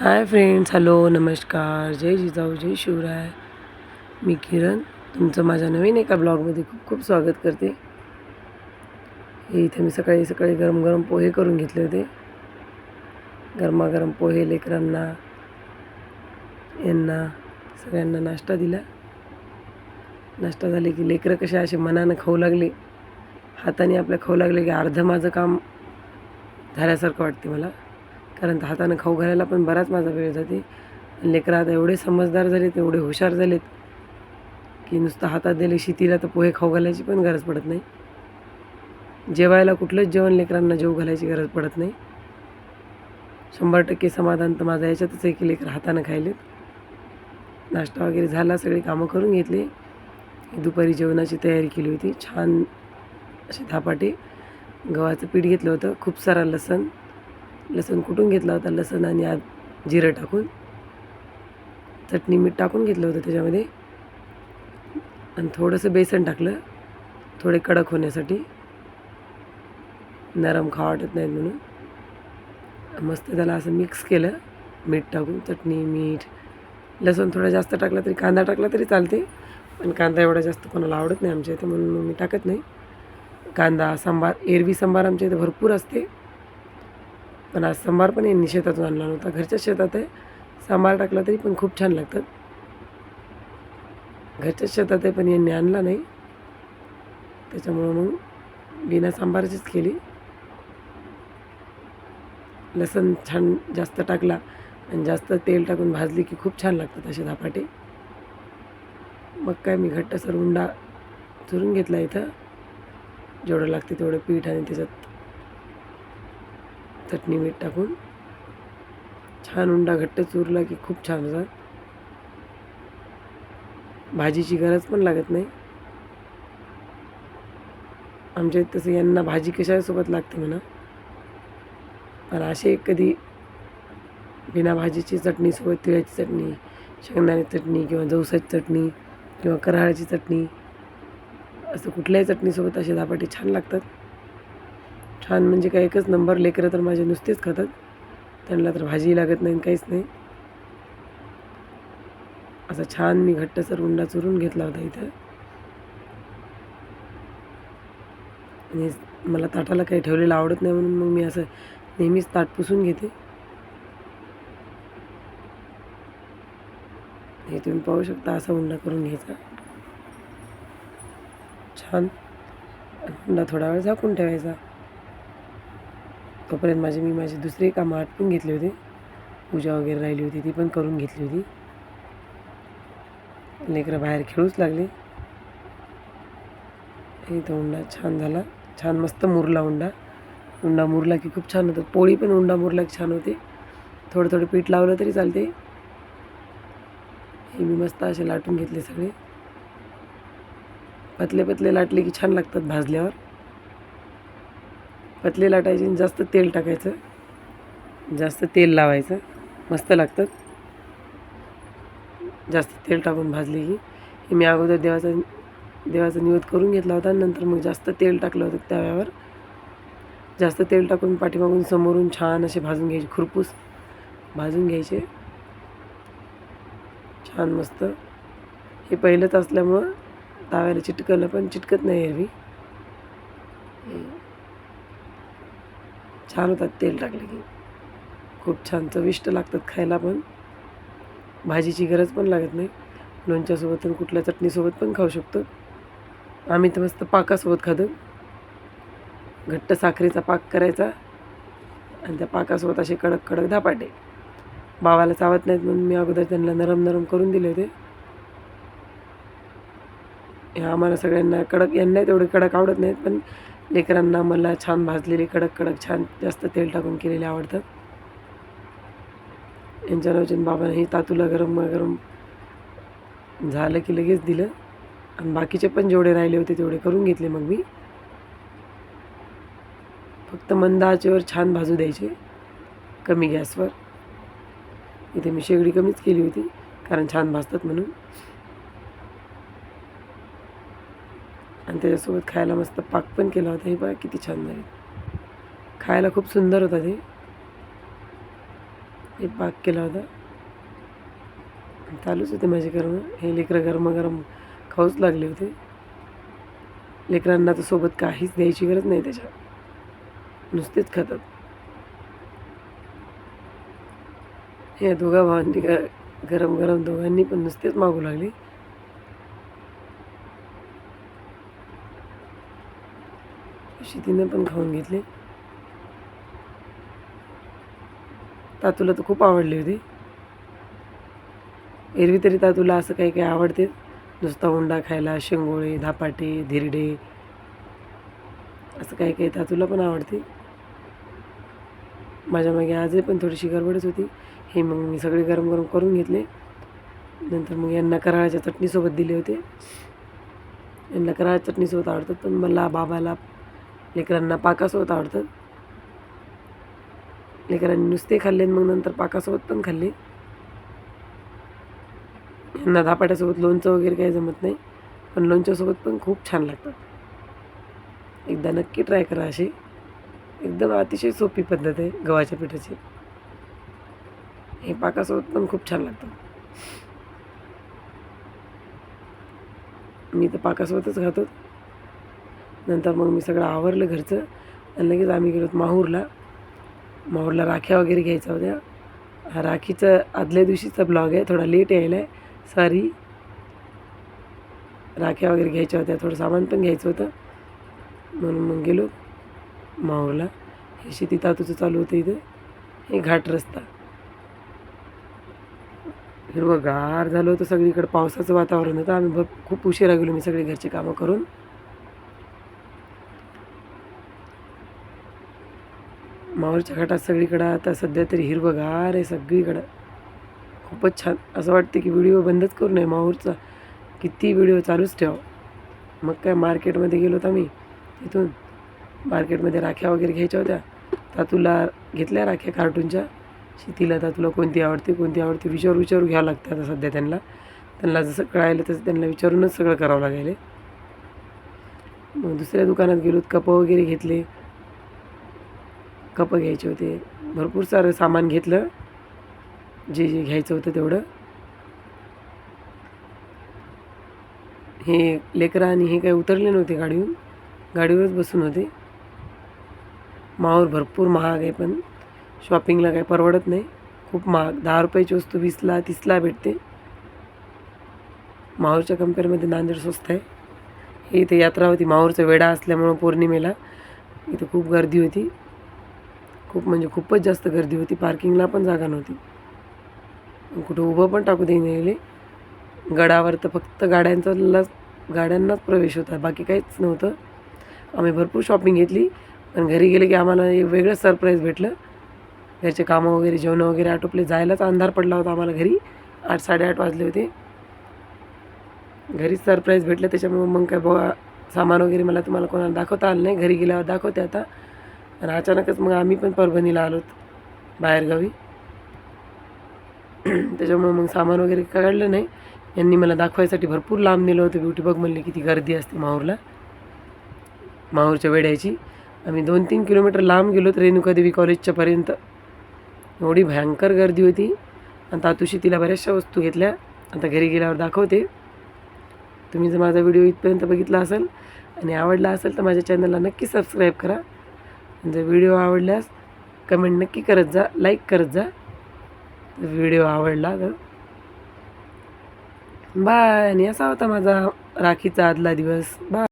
Hi friends hello नमस्कार. जय जिजाऊ जय शिवराय. मी किरण. तुमचं माझ्या नवीन एका ब्लॉगमध्ये खूप खूप स्वागत करते. हे इथे मी सकाळी सकाळी गरम गरम पोहे करून घेतले होते. गरमागरम पोहे लेकरांना यांना सगळ्यांना नाश्ता दिला. नाश्ता झाले की लेकरं कसे असे मनानं खाऊ लागले. हाताने आपल्या खाऊ लागले की अर्धं माझं काम झाल्यासारखं वाटते मला. कारण तर हातानं खाऊ घालायला पण बराच माझा वेळ जाते. आणि लेकरं आता एवढे समजदार झालेत एवढे हुशार झालेत की नुसतं हातात दिले शेतीला तर पोहे खाऊ घालायची पण गरज पडत नाही. जेवायला कुठलंच जेवण लेकरांना जेव घालायची गरज पडत नाही. शंभर टक्के समाधान तर माझं याच्यातच आहे की लेकरं हातानं खायलेत. नाश्ता वगैरे झाला सगळी कामं करून घेतले. दुपारी जेवणाची तयारी केली होती. छान असे धापाटे गव्हाचं पीठ घेतलं होतं. खूप सारा लसण लसूण कुटून घेतला होता? लसूण आणि आत जिरं टाकून. चटणी मीठ टाकून घेतलं होतं त्याच्यामध्ये. आणि थोडंसं बेसन टाकलं. थोडे कडक होण्यासाठी. नरम खा वाटत नाहीत म्हणून. मस्त त्याला असं मिक्स केलं. मीठ टाकून चटणी मीठ. लसूण थोडा जास्त टाकला तरी कांदा टाकला तरी चालते. पण कांदा एवढा जास्त कोणाला आवडत नाही आमच्या इथे म्हणून मी टाकत नाही. कांदा सांबार एरवी सांबार आमच्या इथे भरपूर असते. पण आज सांबार पण यांनी शेतातून आणला नव्हता. घरच्या शेतात आहे. सांबार टाकला तरी पण खूप छान लागतात. घरच्याच शेतात आहे पण यांनी आणला नाही. त्याच्यामुळं मग बिना सांबारचीच केली. लसण छान जास्त टाकला आणि जास्त तेल टाकून भाजली की खूप छान लागतात असे धापाटे. मग काय मी घट्टसर उंडा चुरून घेतला इथं. जेवढं लागते तेवढं पीठ आणि त्याच्यात चटणी मीठ टाकून. छान उंडा घट्ट चुरला की खूप छान होतात भाजीची गरज पण लागत नाही. आमच्या तसं यांना भाजी कशासोबत लागते म्हणा. पण असे कधी बिना भाजीची चटणीसोबत तिळाची चटणी शेंगदाण्याची चटणी किंवा जवसाची चटणी किंवा कराळाची चटणी असं कुठल्याही चटणीसोबत असे धापाटे छान लागतात. छान म्हणजे काय एकच नंबर लेकरं तर माझे नुसतेच खातात. त्यांना तर भाजी लागत नाही काहीच नाही. असं छान मी घट्टसर उंडा चुरून घेतला होता इथं. आणि मला ताटाला काही ठेवलेलं आवडत नाही म्हणून मग मी असं नेहमीच ताट पुसून घेते. हे तुम्ही पाहू शकता असा उंडा करून घ्यायचा. छान. उंडा थोडा वेळ झाकून ठेवायचा. तोपर्यंत माझी मी माझी दुसरी कामं आटपून घेतली होती. पूजा वगैरे राहिली होती ती पण करून घेतली होती. लेकरं बाहेर खेळूच लागले. तो उंडा छान झाला. छान मस्त मुरला उंडा. उंडा मुरला की खूप छान होतं. पोळी पण उंडा मुरला की छान होते. थोडं थोडं पीठ लावलं तरी चालते. हे मी मस्त असे लाटून घेतले सगळे. पतले पतले लाटले की छान लागतात भाजल्यावर. पतले लाटायचे आणि जास्त तेल टाकायचं. जास्त तेल लावायचं. मस्त लागतात. जास्त तेल टाकून भाजले की. हे मी अगोदर देवाचा देवाचा निवद करून घेतला होता नंतर मग जास्त तेल टाकलं होतं तव्यावर जास्त तेल टाकून पाठीमागून समोरून छान असे भाजून घ्यायचे खुरपूस भाजून घ्यायचे. छान मस्त. हे पहिलंच असल्यामुळं ताव्याला चिटकलं पण चिटकत नाही एरवी छान होतात तेल टाकले की. खूप छान चविष्ट लागतात खायला पण. भाजीची गरज पण लागत नाही. लोणच्यासोबत आणि कुठल्या चटणीसोबत पण खाऊ शकतो. आम्ही तर मस्त पाकासोबत खातो. घट्ट साखरेचा पाक करायचा. आणि त्या पाकासोबत असे कडक कडक धापाटे. बावाला चावत नाहीत म्हणून मी अगोदर त्यांना नरम नरम करून दिले होते. हे आम्हाला सगळ्यांना कडक यांना तेवढे कडक आवडत नाहीत पण लेकरांना मला छान भाजलेले कडक कडक छान जास्त तेल टाकून केलेले आवडतात यांच्या नवचंद बाबांनाही तातूला गरम गरम झालं की लगेच दिलं. आणि बाकीचे पण जेवढे राहिले होते तेवढे करून घेतले मग मी. फक्त मंद आचेवर छान भाजू द्यायचे. कमी गॅसवर. इथे मी शेगडी कमीच केली होती कारण छान भाजतात म्हणून. आणि त्याच्यासोबत खायला मस्त पाक पण केला होता. हे बघा किती छान झाले. खायला खूप सुंदर होता ते. हे पाक केला होता. चालूच होते माझे कर्म. हे लेकरं गरम गरम खाऊच लागले होते. लेकरांना तर सोबत काहीच द्यायची गरज नाही त्याच्या नुसतेच खातात. हे दोघा भावांनी गरम गरम दोघांनी पण नुसतेच मागू लागले. तिनं पण खाऊन घेतले. तातूला तर खूप आवडली होती. एरवी तरी तातूला असं काही काही आवडते. नुसता उंडा खायला शेंगोळे धापाटे धिरडे असं काही काही तातूला पण आवडते. माझ्या मागे आजही पण थोडीशी गडबडच होती. हे मग मी सगळे गरम गरम करून घेतले. नंतर मग यांना कराळाच्या चटणीसोबत दिले होते. यांना कराळ्या चटणीसोबत आवडतात पण मला बाबाला लेकरांना पाकासोबत आवडतात लेकरांनी नुसते खाल्ले आणि मग नंतर पाकासोबत पण खाल्ले. यांना धापाट्यासोबत लोणचं वगैरे काही जमत नाही पण लोणच्यासोबत पण खूप छान लागतात. एकदा नक्की ट्राय करा अशी. एकदम अतिशय सोपी पद्धत आहे गव्हाच्या पिठाची. हे पाकासोबत पण खूप छान लागतं. मी तर पाकासोबतच खातो. नंतर मग मी सगळं आवरलं घरचं. आणि लगेच आम्ही गेलो माहूरला. माहूरला राख्या वगैरे घ्यायच्या होत्या. हा राखीचं आदल्या दिवशीचा ब्लॉग आहे थोडा लेट यायला आहे सॉरी राख्या वगैरे घ्यायच्या होत्या थोडं सामान पण घ्यायचं होतं. म्हणून मग गेलो माहूरला. हे शेती तातूचं चालू होतं इथं. हे घाट रस्ता. हिरवंगार झालं होतं सगळीकडे. पावसाचं वातावरण होतं. आम्ही खूप उशिरा गेलो मी सगळे घरचे कामं करून. माहूरच्या घाटात सगळीकडं. आता सध्या तरी हिरवंगार आहे सगळीकडं. खूपच छान. असं वाटतं की व्हिडिओ बंदच करू नये माहूरचा. किती व्हिडिओ चालूच ठेवा. मग काय मार्केटमध्ये गेलो होतो आम्ही. तिथून मार्केटमध्ये राख्या वगैरे घ्यायच्या होत्या. तातूला घेतल्या राख्या कार्टूनच्या. शेतीला तातूला कोणती आवडते कोणती आवडते विचारू विचारू घ्यावं लागतं आता सध्या त्यांना. त्यांना जसं कळायलं तसं त्यांना विचारूनच सगळं करावं लागेल मग दुसऱ्या दुकानात गेलो कपं वगैरे घेतले. कपं घ्यायचे होते. भरपूर सारं सामान घेतलं. जे जे घ्यायचं होतं तेवढं. हे लेकरं आणि हे काही उतरले नव्हते गाडीहून. गाडीवरच बसून होते. मावर भरपूर महाग आहे पण शॉपिंगला काही परवडत नाही. खूप महाग. दहा रुपयाची वस्तू वीसला तीसला भेटते. माहूरच्या कम्पेअरमध्ये नांदेड स्वस्त आहे. हे इथे यात्रा होती माहूरचा वेडा असल्यामुळं पौर्णिमेला. इथं खूप गर्दी होती. खूप म्हणजे खूपच जास्त गर्दी होती. पार्किंगला पण जागा नव्हती. कुठं उभं पण टाकू देईन गेले गडावर तर फक्त गाड्यांचा गाड्यांनाच प्रवेश होता. बाकी काहीच नव्हतं. आम्ही भरपूर शॉपिंग घेतली. पण घरी गेले की आम्हाला एक वेगळंच सरप्राईज भेटलं. घरचे कामं वगैरे जेवणं वगैरे आटोपले. जायलाच अंधार पडला होता आम्हाला घरी. आठ साडेआठ वाजले होते. घरीच सरप्राईज भेटलं. त्याच्यामुळे मग काय बघा सामान वगैरे मला तुम्हाला कोणाला दाखवता आलं नाही. घरी गेल्यावर दाखवते आता. आणि अचानकच मग आम्ही पण परभणीला आलो बाहेरगावी. त्याच्यामुळे मग सामान वगैरे काढलं नाही. यांनी मला दाखवायसाठी भरपूर लांब नेलं होतं. ब्युटी बघ म्हणले किती गर्दी असते माहूरला. माहूरच्या वेड्याची आम्ही दोन तीन किलोमीटर लांब गेलो तर रेणुकादेवी कॉलेजच्या पर्यंत. एवढी भयंकर गर्दी होती. आणि तातुशी तिला बऱ्याचशा वस्तू घेतल्या. आता घरी गेल्यावर दाखवते. तुम्ही जर माझा व्हिडिओ इथपर्यंत बघितला असेल आणि आवडला असेल तर माझ्या चॅनलला नक्की सबस्क्राईब करा. जर व्हिडिओ आवडल्यास कमेंट नक्की करत जा लाईक करत जा. व्हिडिओ आवडला तर. बाय आणि असा होता माझा राखीचा आदला दिवस. बाय.